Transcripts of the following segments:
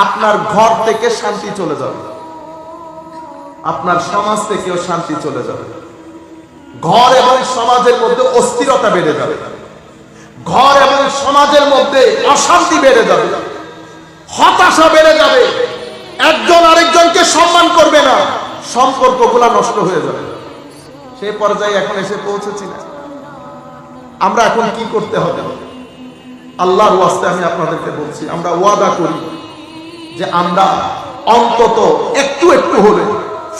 আপনার ঘর থেকে শান্তি চলে যাবে। আপনার সমাজ থেকেও শান্তি চলে যাবে। ঘর এবং সমাজের মধ্যে অস্থিরতা বেড়ে যাবে। ঘর এবং সমাজের মধ্যে অশান্তি বেড়ে যাবে। হতাশা বেড়ে যাবে। একজন আরেকজনকে সম্মান করবে না। সম্পর্কগুলা নষ্ট হয়ে যাবে। সেই পর্যায়ে এখন এসে পৌঁছেছি না। আমরা এখন কি করতে হবে? আল্লাহর ওয়াস্তে আমি আপনাদেরকে বলছি, আমরা ওয়াদা করি। যে আমরা অন্তত একটু একটু হলে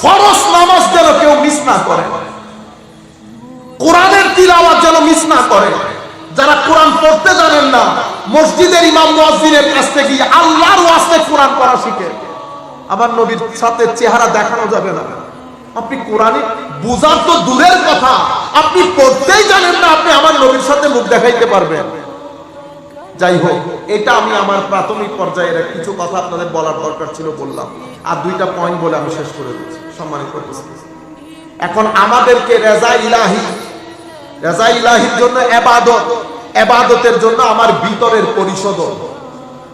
ফরজ নামাজ যেন কেউ মিস না করে, কোরআনের তিলাওয়াত যেন মিস না করে, যারা কোরআন পড়তে জানেন না, মসজিদের ইমাম মুয়াজ্জিনের কাছ থেকে আল্লাহর ওয়াস্তে কোরআন পড়া শিখে। আমার নবীর সাথে চেহারা দেখানো যাবে না। আপনি কোরআনে বুঝার তো দূরের কথা, আপনি পড়তেই জানেন না, আপনি আমার নবীর সাথে মুখ দেখাইতে পারবেন। যাই হোক, এটা আমি আমার প্রাথমিক পর্যায়ের কিছু কথা আপনাদের বলার দরকার ছিল বললাম। আর দুইটা পয়েন্ট বলে আমি শেষ করে দিচ্ছি। সম্মানিত। এখন আমাদেরকে রেজা ইলাহি, রেজা ইলাহির জন্য এবাদত, এবাদতের জন্য আমার ভিতরের পরিশোধন।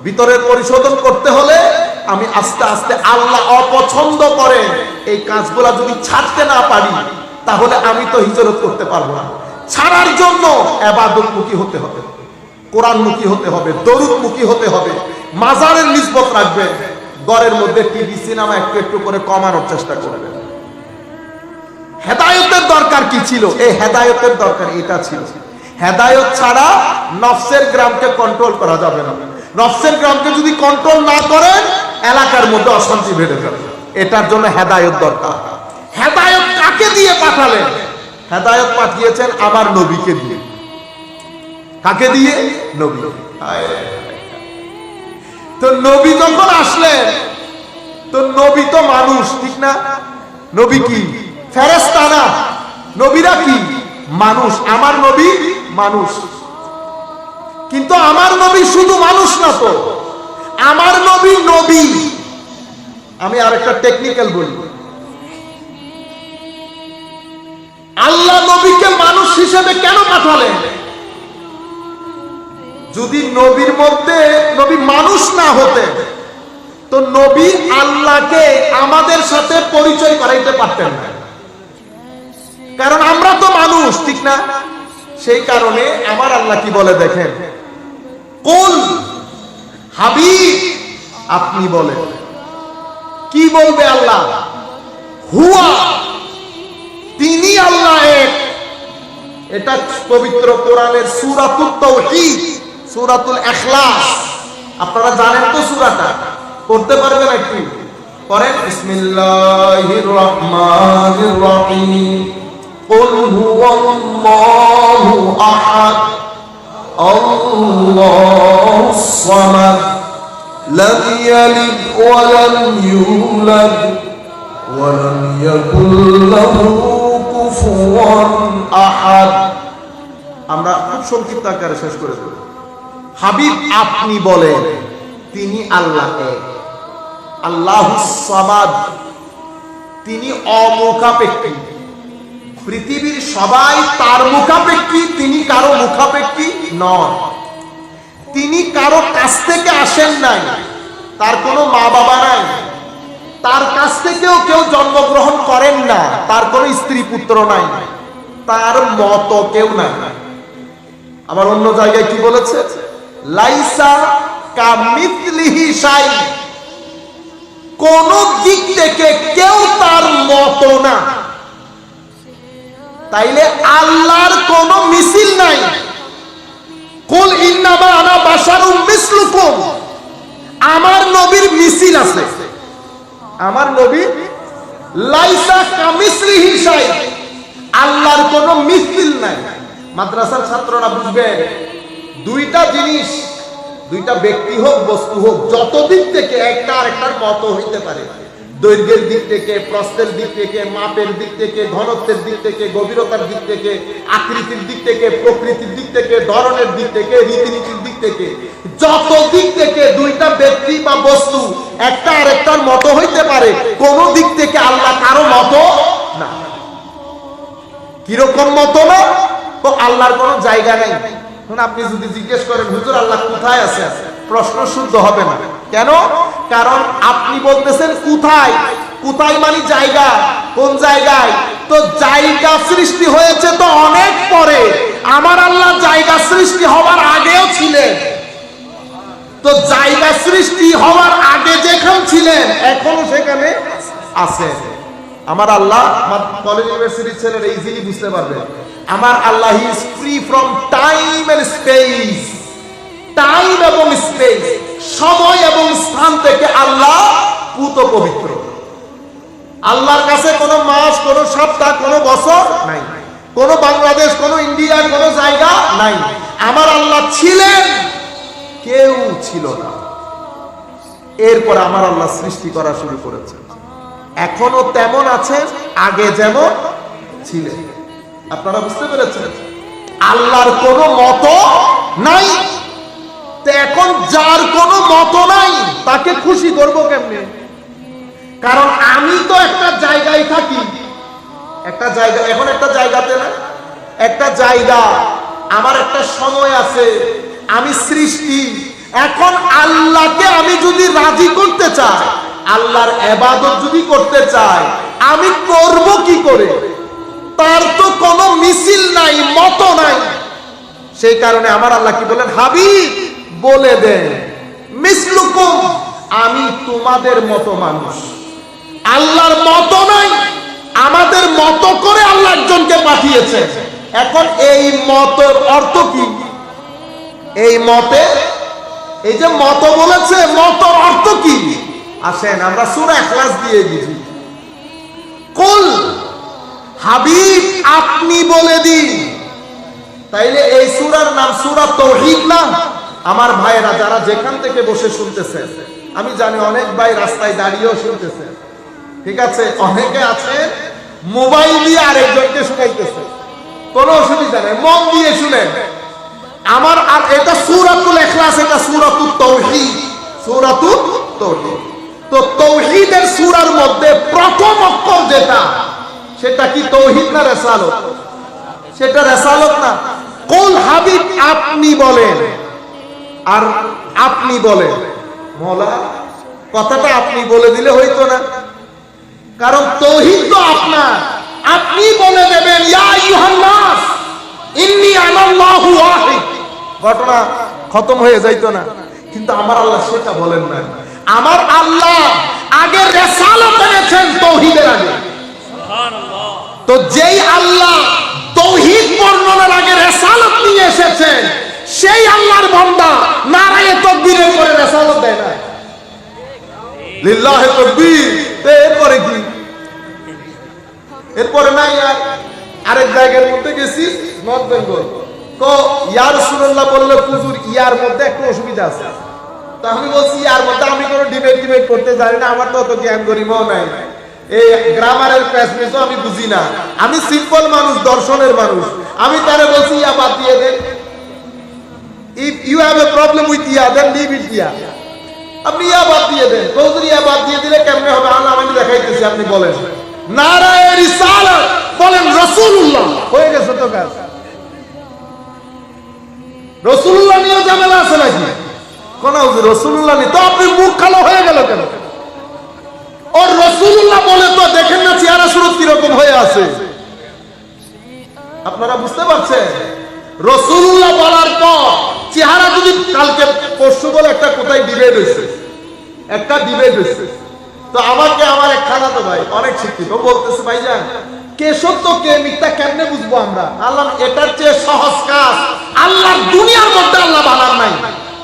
ভিতরের পরিশোধন করতে হলে আমি আস্তে আস্তে আল্লাহ অপছন্দ করে এই কাজগুলা যদি ছাড়তে না পারি, তাহলে আমি তো হিজরত করতে পারব না। ছাড়ার জন্য এবাদত মুখী হতে হবে। কোরআন মুখী হতে হবে দরুদ মুখী হতে হবে, মাজারের নিসবত রাখবেন ঘরের মধ্যে টিভি, সিনেমা একটু একটু করে কমানোর চেষ্টা করবেন হেদায়তের দরকার কি ছিল? এই হেদায়তের দরকার এটা ছিল। হেদায়ত ছাড়া নফসের গ্রামকে কন্ট্রোল করা যাবে না। নফসের গ্রামকে যদি কন্ট্রোল না করেন, এলাকার মধ্যে অশান্তি বেড়ে যাবে। এটার জন্য হেদায়ত দরকার। হেদায়ত কাকে দিয়ে পাঠালেন? হেদায়ত পাঠিয়েছেন আমার নবীকে দিয়ে। কাকে দিয়ে? নবী। তো নবী যখন আসলেন, তো নবী তো মানুষ, ঠিক না? নবী কি ফেরেস্তা না? নবীরা কি মানুষ? আমার নবী মানুষ। কিন্তু আমার নবী শুধু মানুষ না তো। আমার নবী নবী। আমি আরেকটা টেকনিক্যাল বলি। আল্লাহ নবীকে মানুষ হিসেবে কেন পাঠালেন? যদি নবীর মধ্যে নবী মানুষ না হতেন তো নবী আল্লাহকে আমাদের সাথে পরিচয় করাইতে পারতেন না। কারণ আমরা তো মানুষ, ঠিক না? সেই কারণে আমার আল্লাহ কি বলে দেখেন? কোন হাবিব, আপনি বলেন। কি বলবে আল্লাহ? হুয়া, তিনি আল্লাহ এক। এটা পবিত্র কোরআনের সূরাতুত তাওহীদ। সূরাতুল ইখলাস আপনারা জানেন তো সূরাটা পড়তে পারবেন একটু পড়েন বিসমিল্লাহির রহমানির রহিম قل هو الله احد الله الصمد لم يلد ولم يولد ولم يكن له كفوا احد আমরা খুব সংক্ষিপ্ত আকারে শেষ করে দেব হাবিব আপনি বলেন, তিনি আল্লাহ আল্লাহ তিনি অমুখাপেক্ষী। পৃথিবীর সবাই তার মুখাপেক্ষী, তিনি কারও মুখাপেক্ষী নন। তিনি কারও কাছ থেকে আসেন নাই, তার কোনো মা বাবা নাই। তার কাছ থেকেও কেউ জন্মগ্রহণ করেন না, তার কোনো স্ত্রী পুত্র নাই, তার মত কেউ নাই। আবার অন্য জায়গায় কি বলেছে? লাইসা কামিতলিহি শাই। কোন দিক থেকে কেউ তার মত না। তাইলে আল্লাহর কোন মিছিল নাই। কুল ইন্নামা আনা বাশারুম মিসলুকুম। আমার নবীর মিছিল আছে। আমার নবী লাইসা কামিসলিহি সাই আল্লাহর কোন মিছিল নাই। মাদ্রাসার ছাত্ররা বুঝবে দুইটা জিনিস, দুইটা ব্যক্তি হোক, বস্তু হোক যত দিক থেকে একটা আরেকটার মত হইতে পারে। দৈর্ঘ্যের দিক থেকে, প্রস্থের দিক থেকে, মাপের দিক থেকে, ঘনত্বের দিক থেকে, গভীরতার দিক থেকে, আকৃতির দিক থেকে, প্রকৃতির দিক থেকে, ধরনের দিক থেকে, রীতিনীতির দিক থেকে যত দিক থেকে দুইটা ব্যক্তি বা বস্তু একটা আরেকটার মতো হইতে পারে, কোন দিক থেকে আল্লাহ কারও মতো না। কীরকম মতো না? তো আল্লাহর কোনো জায়গা নেই। আপনি যদি জিজ্ঞেস করেন, হুজুর আল্লাহ কোথায় আছে প্রশ্ন শুদ্ধ হবে না। কেন? কারণ আপনি বলতেছেন, কোথায়? কোথায় মানে জায়গা, কোন জায়গায়? তো জায়গা সৃষ্টি হয়েছে তো অনেক পরে। আমার আল্লাহ জায়গা সৃষ্টি হওয়ার আগেও ছিলেন। তো জায়গা সৃষ্টি হওয়ার আগে যেখানে ছিলেন, এখনও সেখানে আছে আমার আল্লাহ কলেজ ইউনিভার্সিটির ছেলেরা ইজিলি বুঝতে পারবে আমার Allah is free from time and space time এবং স্পেস সময় এবং স্থান থেকে আল্লাহ পুত পবিত্র। আল্লাহর কাছে কোনো মাস, কোনো সপ্তাহ, কোনো বছর নাই। কোনো বাংলাদেশ, কোনো ইন্ডিয়া, কোনো জায়গা নাই। আমার আল্লাহ ছিলেন, কেউ ছিল না। এরপর আমার আল্লাহ সৃষ্টি করা শুরু করেছে এখনও তেমন আছে আগে যেমন ছিলেন। আপনারা বুঝতে পেরেছেন? আল্লাহর কোনো মত নাই। এখন যার কোনো মত নাই, তাকে খুশি করব কেমনে? কারণ আমি তো একটা জায়গায় থাকি। একটা জায়গা, এখন একটা জায়গাতে না? একটা জায়গা, আমার একটা সময় আছে, আমি সৃষ্টি। এখন আল্লাহকে আমি যদি রাজি করতে চাই, আল্লাহর এবাদত যদি করতে চাই, আমি করব কি করে? তার তো কোনো মিছিল নাই মত নাই। সেই কারণে আমার আল্লাহ কি বলেন হাবিব, বলে দেন মিসলুকুম, আমি তোমাদের মতো মানুষ। আল্লাহর মতো নাই, আমাদের মতো করে আল্লাহ একজনকে পাঠিয়েছে। এখন এই মতের অর্থ কি? এই মতে, এই যে মত বলেছে মত অর্থ কি? আসেন, আমরা সুরা এখলাস দিয়ে দিছি কুল হাবিব, আপনি বলে দিন। তাইলে এই সুরার নাম সুরা তৌহিদ না? আমার ভাইয়েরা, যারা যেখান থেকে বসে শুনতেছেন আমি জানি অনেক ভাই রাস্তায় দাঁড়িয়েও শুনতেছেন ঠিক আছে? অনেকে আছে, মোবাইল দিয়ে আরেকজনকে শুনাইতেছে। কোনো অসুবিধা নেই, মন দিয়ে শুনেন। আমার আর এটা সুরাতুল এখলাস এটা সুরাতুল তৌহিদ। সুরাতুল তৌহিদ। তো তৌহিদের সুরার মধ্যে প্রথম অক্ষর যেটা সেটা কি তৌহিদ না রেসালত? সেটা রেসালত না। কোল হাবিব, আপনি বলেন। আর আপনি বলেন। মলা, কথাটা আপনি বলে দিলে হইতো না। কারণ তৌহিদ তো আপনার। আপনি বলে দেবেন ঘটনা খতম হয়ে যাইতো না। কিন্তু আমার আল্লাহ সেটা বলেন না আমার আল্লাহ আগে রেসালত এনেছেন তৌহিদের আগে। তো যেই আল্লাহ তৌহিদ বর্ণনার আগে রেসালত নিয়ে এসেছেন সেই আল্লাহর বান্দা নারায়ে তকবীরের পরে রেসালত দেয় না লিল্লাহে তকবীর। এরপরে কি? এরপরে নাই আর? আরেক জায়গার মধ্যে গেছি, নর্থ বেঙ্গল। তো ইয়ার সুরল্লাহ বললে পুজুর ইয়ার মধ্যে একটা অসুবিধা আছে। তো আমি বলছি, ইয়ার মধ্যে আমি কোনো ডিবেট ডিবেট করতে জানি না, আমার তো অত জ্ঞান গরিমাও নাই। এই গ্রামারের প্যাসমেজও আমি বুঝি না। আমি সিম্পল মানুষ, দর্শনের মানুষ। আমি তারে বলছি, ইয়া বাদ দিয়ে দে। If you have a problem with ya then leave it ya. আপনি ইয়া বাদ দিয়ে দেন। কৌজুর ইয়া বাদ দিয়ে দিলে কেমনে হবে? আল্লাহ আমি দেখাইতেছি, আপনি বলেন। নারায়ে রিসালাত, বলেন, রাসূলুল্লাহ। হয়ে গেছে তো কাজ। রাসূলুল্লাহ নিয়ে ঝামেলা আছে নাকি? কোন হুজুর, রাসূলুল্লাহ নিয়ে তো আপনি মুখ কালো হয়ে গেল কেন? ওর রাসূলুল্লাহ বলে তো দেখেন না চেহারা সুরত কীরকম হয়ে আছে। আপনারা বুঝতে পারছেন? রসুল্লাহ বলার পর চেহারা যদি কালকে পরশু বলে একটা কোথায় ডিবেট হয়েছে? একটা ডিবেট হয়েছে। তো আমাকে আমার এক খানা তো ভাই, অনেক শিক্ষিত বলতেছে ভাই যান কে সত্য, কে মিথ্যা কেমনে বুঝব আমরা? আল্লাহ এটার চেয়ে সহজ কাজ, আল্লাহর দুনিয়ার মধ্যে আল্লাহ বানার নাই।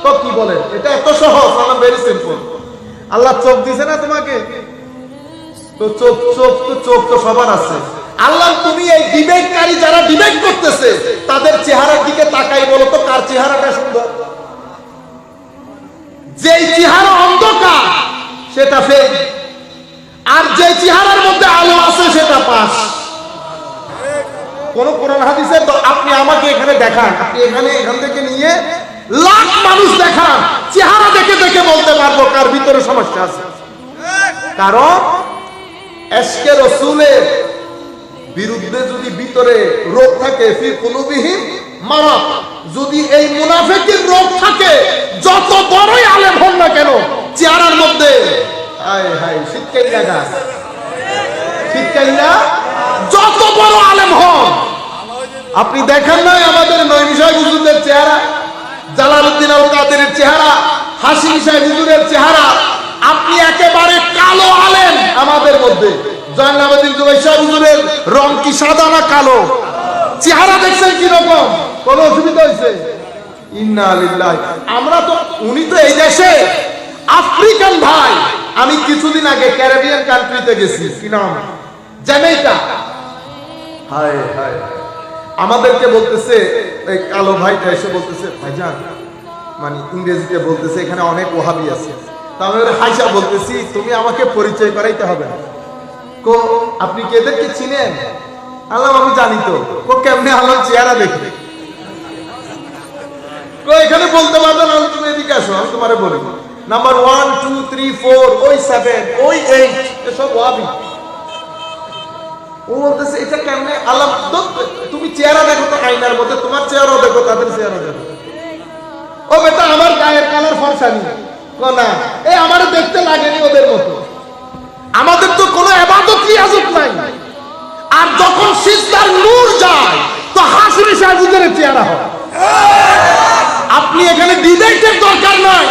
তো কি বলেন? এটা এত সহজ, আল্লাহ ভেরি সিম্পল আল্লাহ চোখ দিছে না তোমাকে? তো চোখ চোখ, তো চোখ তো সবার আছে। আল্লাহ, তুমি এই ডিবেটকারী যারা ডিবেট করতেছে, তাদের চেহারার দিকে তাকাই বলো তো, কার চেহারাটা সুন্দর? যেই চেহারা অন্ধকার, সেটা ফেক আর যে চেহারার মধ্যে আলো আছে, সেটা পাস কোন কোরআন হাদিসে তো আপনি আমাকে এখানে দেখান, আপনি এখানে, এখান থেকে নিয়ে লাখ মানুষ দেখান, চেহারা দেখে দেখে বলতে পারব কার ভিতরে সমস্যা আছে। কারণ এসকে রসুলের বিরুদ্ধে যদি ভিতরে রোগ থাকে ফি মারাত যদি এই মুনাফেকের রোগ থাকে, যত বড়ই আলেম হন না কেন, চেহারার মধ্যে যত বড় আলেম হন। আপনি দেখেন নাই আমাদের নৈমি সাহেব হুজুরদের চেহারা? জালালউদ্দিন আল কাদেরের চেহারা? হাসিম সাহেব হুজুরের চেহারা? আপনি একেবারে কালো আমাদের মধ্যে। রং কি সাদা না কালো? চেহারা দেখছেন কি রকম কোন অসুবিধা হয়েছে? আমরা তো, উনি তো এই দেশে আফ্রিকান ভাই। আমি কিছুদিন আগে ক্যারিবিয়ান কান্ট্রিতে গেছি। কি নাম? জ্যামাইকা। হায় হায়। আমাদেরকে বলতেছে, এই কালো ভাইটা এসে বলতেছে, ভাইজান মানে ইংরেজিতে বলতেছে, এখানে অনেক ওহাবি আছে। আমি ওর হাইসা বলতেছি, তুমি আমাকে পরিচয় করাইতে হবে কো, আপনি কি চিনেন? আল্লাহ আমি জানি তো। কো কেমনে আল্লাহ চেহারা দেখে কো, এখানে বলতে পারবে না তুমি এদিকে আসো, আমি তোমারে বলি। Number one two three four ওই সেভেন ওই এইট এসব ওয়াবি। ও বলতেছে, এটা কেমনে আল্লাহ তুমি চেহারা দেখো তো আয়নার মধ্যে, তোমার চেহারাও দেখো, তাদের চেহারা দেখো। ও বেটা, আমার গায়ের কালার ফর্সা নেই না এই আমারও দেখতে লাগেনি ওদের মতো। আমাদের তো কোনো এবাদত রিয়াজত নাই। আর যখন সিজদার নূর যায়, তো হাসিনি সাহেবুদের চেহারা হয়। আপনি এখানে ডিবেটের দরকার নাই।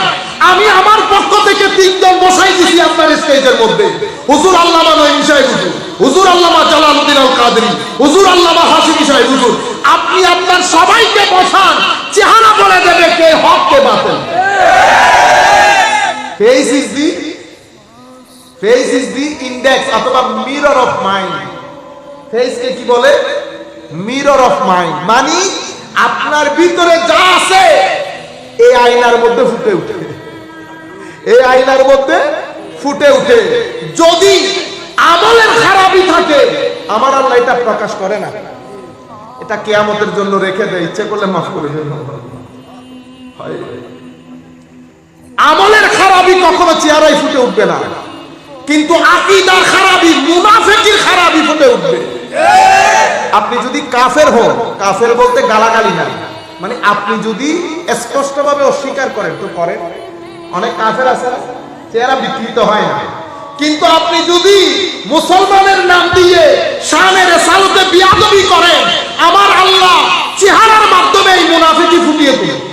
আমি আমার পক্ষ থেকে তিনজন বসাই দিছি আপনার স্টেজের মধ্যে। হুজুর আল্লামা নঈম সাহেব হুজুর হুজুর আল্লামা জালালউদ্দিন আল কাদরি হুজুর আল্লামা হাসিমি সাহেব হুজুর। আপনি আপনার সবাইকে বসান, চেহারা বলে দেবে কে হক কে বাতিল। Face is the face is the index অথবা মিরর অফ মাইন্ড ফেসকে কি বলে? মিরর অফ মাইন্ড মানে আপনার ভিতরে যা আছে, এই আয়নার মধ্যে ফুটে উঠে। এই আয়নার মধ্যে ফুটে উঠে। যদি আমলের খারাপই থাকে, আমার আল্লাহ এটা প্রকাশ করে না। এটা কেয়ামতের জন্য রেখে দেয়। ইচ্ছে করলে মাফ করে দেবে হয়। আমলের খারাপই কখনো চেহারায় ফুটে উঠবে না। কিন্তু আকিদার খারাপই, মুনাফেকির খারাপই ফুটে উঠবে। আপনি যদি কাফের হন, কাফের বলতে গালাগালি না মানে আপনি যদি স্পষ্টভাবে অস্বীকার করেন, তো করেন। অনেক কাফের আছে, চেহারা বিকৃত হয় না। কিন্তু আপনি যদি মুসলমানের নাম দিয়ে শানের সালতে বিয়াদবি করেন, আমার আল্লাহ চেহারার মাধ্যমে এই মুনাফিকি ফুটিয়ে তুলে আমি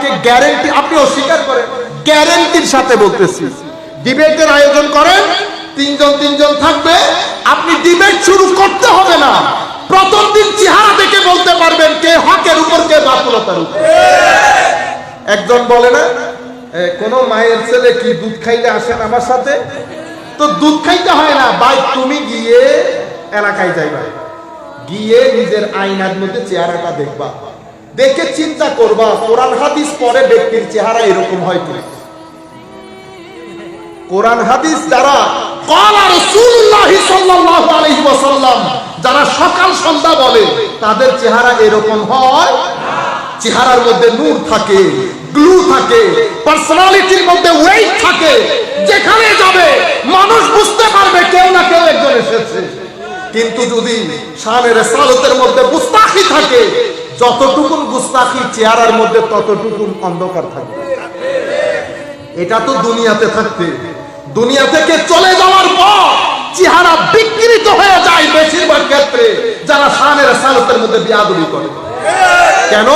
আপনাকে গ্যারেন্টি আপনি অস্বীকার করেন গ্যারেন্টির সাথে বলতেছি। ডিবেটের আয়োজন করেন, তিনজন তিনজন থাকবে, আপনি ডিবেট শুরু করতে হবে না। প্রথম দিন চেহারা দেখে বলতে পারবেন কে হকের উপর, কে বাতুলতার উপর। একজন বলে না কোন মায়ের ছেলে কি দুধ খাইতে আসেন আমার সাথে? তো দুধ খাইতে হয় না, ভাই, তুমি গিয়ে এলাকায় যাইবা। গিয়ে নিজের আয়নার মধ্যে চেহারাটা দেখবা। দেখে চিন্তা করবা, কোরআন হাদিস পরে ব্যক্তির চেহারা এরকম হয় কোরআন হাদিস যারা যারা সকাল সন্ধ্যা বলে, তাদের চেহারা এরকম হয় চেহারার মধ্যে নূর থাকে, গ্লু থাকে পার্সোনালিটির মধ্যে ওয়েট থাকে, যেখানে যাবে, মানুষ বুঝতে পারবে কেউ না কেউ একজন এসেছে। কিন্তু যদি শানের সালতের মধ্যে গুস্তাখি থাকে যতটুকুন গুস্তাখি চেহারার মধ্যে ততটুকুন অন্ধকার থাকবে। এটা তো দুনিয়াতে থাকতে দুনিয়া থেকে চলে যাওয়ার পর চেহারা বিকৃত হয়ে যায় বেশিরভাগ ক্ষেত্রে, যারা শানের সালতের মধ্যে বিয়াদবি করে। কেন?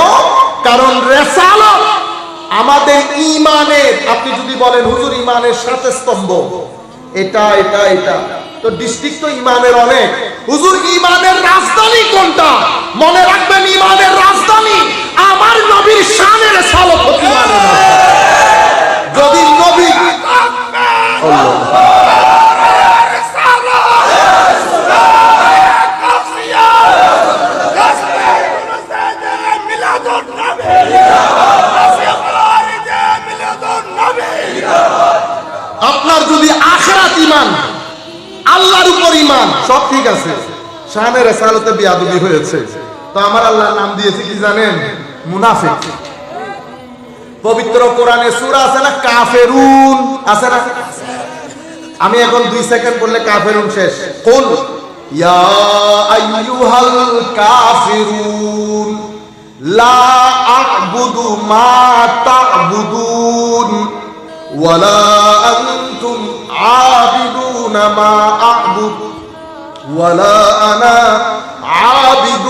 কারণ রেসালত আমাদের ইমানের আপনি যদি বলেন, হুজুর ইমানের সাথে স্তম্ভ। এটা এটা এটা। তো ডিস্ট্রিক্ট তো ইমামের অনেক। হুজুর, ইমামের রাজধানী কোনটা? মনে রাখবেন, ইমামের রাজধানী আমার নবীর শানের সালত হচ্ছে ইমান সব ঠিক আছে। শাহানের রেসালতে বিয়াদবি হয়েছে। তো আমার আল্লাহর নাম দিয়েছে কি জানেন? মুনাফিক। পবিত্র কোরআনে সূরা আছে না? কাফেরুন। আছে না? আমি এখন দুই সেকেন্ড বললে কাফেরুন শেষ। কোন ইয়া আইয়ুহাল কাফিরুন, লা আ'বুদু মা তা'বুদুন ওয়ালা আনতুম আবিদুনা মা আ'বুদু। ولا أنا عابد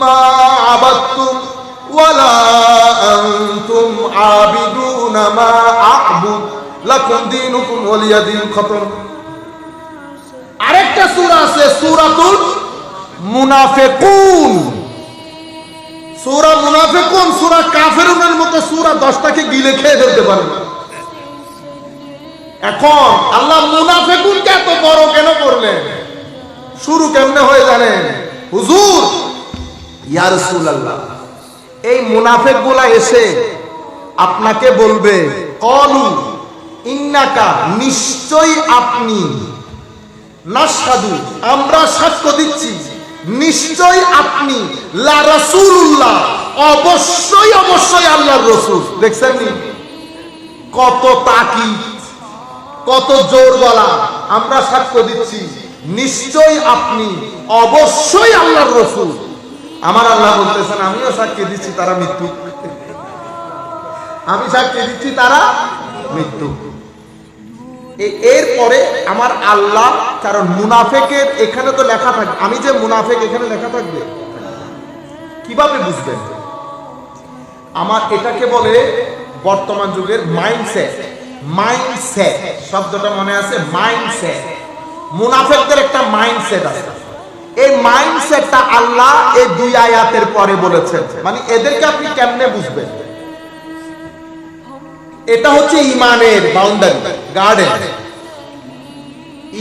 ما عبدتم ولا أنتم عابدون ما أعبد لكم دينكم ولي دين খতম আরেকটা সূরা আছে সূরাতুল মুনাফিকুন সূরা মুনাফিকুন সূরা কাফিরুনের মতো সূরা 10টাকে গিলে খেয়ে ফেলতে পারে না এখন আল্লাহ মুনাফিকুনকে এত বড় কেন করলেন শুরু কেমনে হয়ে জানেন? হুজুর, ইয়া রাসূলুল্লাহ, এই মুনাফিকগুলা এসে আপনাকে বলবে, কলু, ইন্নাকা নিশ্চয়ই আপনি নাসাদু আমরা সাক্ষ্য দিচ্ছি, নিশ্চয়ই আপনি লা রাসূলুল্লাহ, অবশ্যই অবশ্যই আল্লাহর রাসূল। দেখছেন? কত তাকিদ, কত জোর গলা আমরা সাক্ষ্য দিচ্ছি। নিশ্চয়ই আপনি অবশ্যই আল্লাহর রসুল। আমার আল্লাহ বলতেছেন, আমিও সাক্ষী দিচ্ছি তারা মৃত্যু। আমি সাক্ষী দিচ্ছি তারা মৃত্যু। এরপরে আমার আল্লাহ, কারণ মুনাফেকের এখানে তো লেখা থাকবে আমি যে মুনাফেক এখানে লেখা থাকবে, কীভাবে বুঝবেন? আমার এটাকে বলে বর্তমান যুগের মাইন্ডসেট মাইন্ডসেট শব্দটা মনে আছে? মাইন্ডসেট মুনাফেকদের একটা মাইন্ডসেট আছে। এই মাইন্ডসেটটা আল্লাহ এই দুই আয়াতের পরে বলেছেন। মানে এদেরকে আপনি কেমনে বুঝবেন? এটা হচ্ছে ইমানের বাউন্ডারি গার্ডেন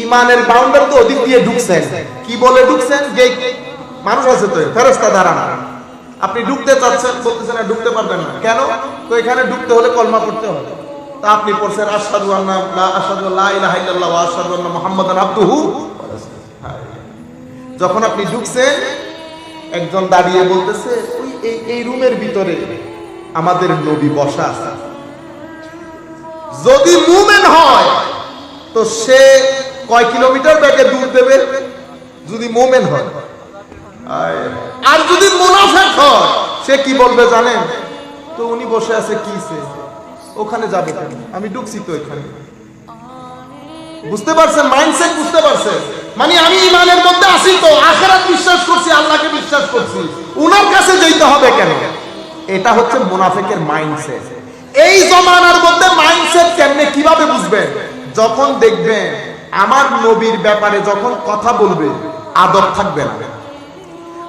ইমানের বাউন্ডারি তো ওদিক দিয়ে ঢুকছেন। কি বলে ঢুকছেন? যে মানুষ আছে তো ফেরস্তা দাঁড়ানো আপনি ঢুকতে চাচ্ছেন, বলতেছেন না, ঢুকতে পারবেন না। কেন? তো এখানে ঢুকতে হলে কলমা পড়তে হবে। তা আপনি পড়ছেন আন্না মুহাম্মাদান আবদুহু। যখন আপনি ঢুকছেন, একজন দাঁড়িয়ে বলতেছে, ওই এই এই রুমের ভিতরে আমাদের নবী বসা আছে। যদি মুমেন হয়, তো সে কয় কিলোমিটার ব্যাগে দূর দেবে? যদি মোমেন হয়। আর যদি মুনাফেক হয়, সে কি বলবে জানেন? তো উনি বসে আছে কিসে ওখানে যাবে আমি ঢুকছি তো এখানে। বুঝতে পারছেন? মাইন্ডসেট বুঝতে পারছেন? মানে আমি ইমানের মধ্যে আসি তো, আখেরাত বিশ্বাস করছি, আল্লাহকে বিশ্বাস করছি। উনার কাছে যেতে হবে কেন? এটা হচ্ছে মুনাফিকের মাইন্ডসেট এই জমানার মধ্যে মাইন্ডসেট কেমনে কীভাবে বুঝবেন? যখন দেখবেন আমার নবীর ব্যাপারে যখন কথা বলবে আদর থাকবে না।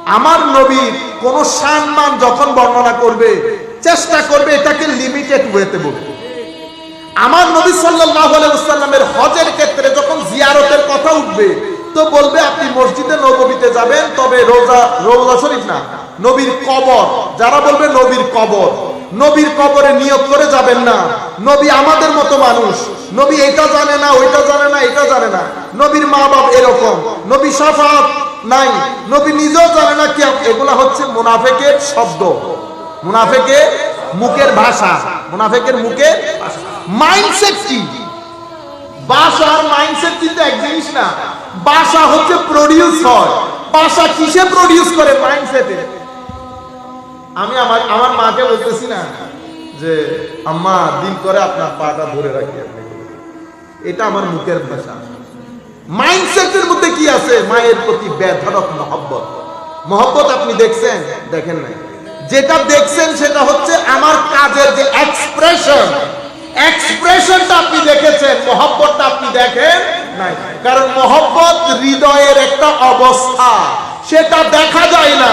আমার নবীর কোন সম্মান যখন বর্ণনা করবে চেষ্টা করবে এটাকে লিমিটেড ওয়েতে বলবে আমার নবী সাল্লাল্লাহু আলাইহি ওয়াসাল্লামের হজের ক্ষেত্রে যখন জিয়ারতের কথা উঠবে, তো বলবে, আপনি মসজিদে নববীতে যাবেন, তবে রোজা রোজা শরীফ না, নবীর কবর। যারা বলবে, নবীর কবর। নবীর কবরে নিয়ত করে যাবেন না। নবী আমাদের মতো মানুষ। নবী এটা জানে না, ওইটা জানে না, এটা জানে না। নবীর মা বাপ এরকম। নবী সাফাত নাই। নবী নিজেও জানে না কি, এগুলা হচ্ছে মুনাফেকের শব্দ। মুনাফেকের মুখের ভাষা, মুনাফেকের মুখের মাইন্ডসেট কি? ভাষা আর মাইন্ডসেট কিন্তু এক জিনিস না। ভাষা হচ্ছে প্রডিউস হয়। ভাষা কিসে প্রডিউস করে মাইন্ডসেটে আমি আমার আমার মাকে বলতেছি না যে, আম্মা দিন করে আপনার পাটা ধরে রাখি এটা আমার মুখের ভাষা। মাইন্ডসেটের মধ্যে কি আছে? মায়ের প্রতি বেধরক মহব্বত। মহব্বত আপনি দেখছেন? দেখেন নাই? যেটা দেখছেন সেটা হচ্ছে আমার কাজের যে এক্সপ্রেশন এক্সপ্রেশনটা আপনি দেখেছেন, মহব্বতটা আপনি দেখেন নাই। কারণ মহব্বত হৃদয়ের একটা অবস্থা। সেটা দেখা যায় না,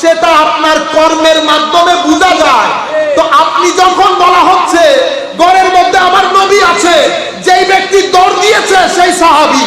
সেটা আপনার কর্মের মাধ্যমে বোঝা যায়। তো আপনি যখন বলা হচ্ছে, ঘরের মধ্যে আমার নবী আছে, যেই ব্যক্তি দৌড় দিয়েছে, সেই সাহাবী।